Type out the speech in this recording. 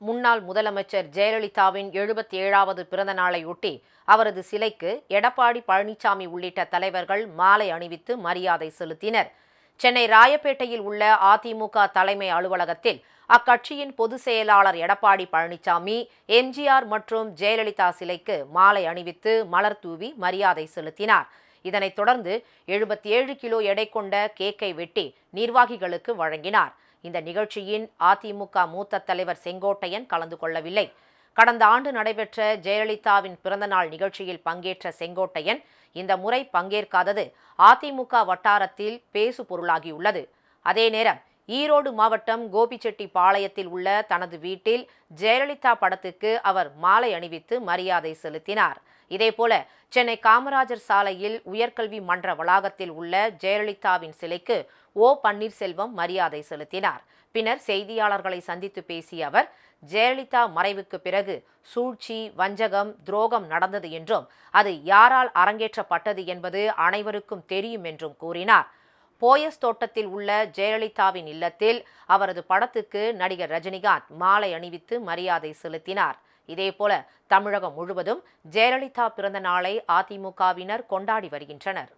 முன்னாள் முதலமைச்சர் ஜெயலலிதாவின் எழுபத்தி ஏழாவது பிறந்த நாளையொட்டி அவரது சிலைக்கு எடப்பாடி பழனிசாமி உள்ளிட்ட தலைவர்கள் மாலை அணிவித்து மரியாதை செலுத்தினர். சென்னை ராயப்பேட்டையில் உள்ள அதிமுக தலைமை அலுவலகத்தில் அக்கட்சியின் பொதுச் செயலாளர் எடப்பாடி பழனிசாமி எம்ஜிஆர் மற்றும் ஜெயலலிதா சிலைக்கு மாலை அணிவித்து மலர் தூவி மரியாதை செலுத்தினார். இதனைத் தொடர்ந்து எழுபத்தி ஏழு கிலோ எடை கொண்ட கேக்கை வெட்டி நிர்வாகிகளுக்கு வழங்கினார். இந்த நிகழ்ச்சியின் அதிமுக மூத்த தலைவர் செங்கோட்டையன் கலந்து கொள்ளவில்லை. கடந்த ஆண்டு நடைபெற்ற ஜெயலலிதாவின் பிறந்தநாள் நிகழ்ச்சியில் பங்கேற்ற செங்கோட்டையன் இந்த முறை பங்கேற்காதது அதிமுக வட்டாரத்தில் பேசு பொருளாகியுள்ளது அதே நேரம் ஈரோடு மாவட்டம் கோபிச்செட்டிப்பாளையத்தில் உள்ள தனது வீட்டில் ஜெயலலிதா படத்துக்கு அவர் மாலை அணிவித்து மரியாதை செலுத்தினார். இதேபோல சென்னை காமராஜர் சாலையில் உயர்கல்வி மன்ற வளாகத்தில் உள்ள ஜெயலலிதாவின் சிலைக்கு ஓ. பன்னீர்செல்வம் மரியாதை செலுத்தினார். பின்னர் செய்தியாளர்களை சந்தித்து பேசிய அவர் ஜெயலலிதா மறைவுக்கு பிறகு சூழ்ச்சி வஞ்சகம் துரோகம் நடந்தது என்றும் அது யாரால் அரங்கேற்றப்பட்டது என்பது அனைவருக்கும் தெரியும் என்றும் கூறினார். போயஸ் தோட்டத்தில் உள்ள ஜெயலலிதாவின் இல்லத்தில் அவரது படத்துக்கு நடிகர் ரஜினிகாந்த் மாலை அணிவித்து மரியாதை செலுத்தினார். இதேபோல தமிழகம் முழுவதும் ஜெயலலிதா பிறந்த நாளை அதிமுகவினர் கொண்டாடி வருகின்றனர்.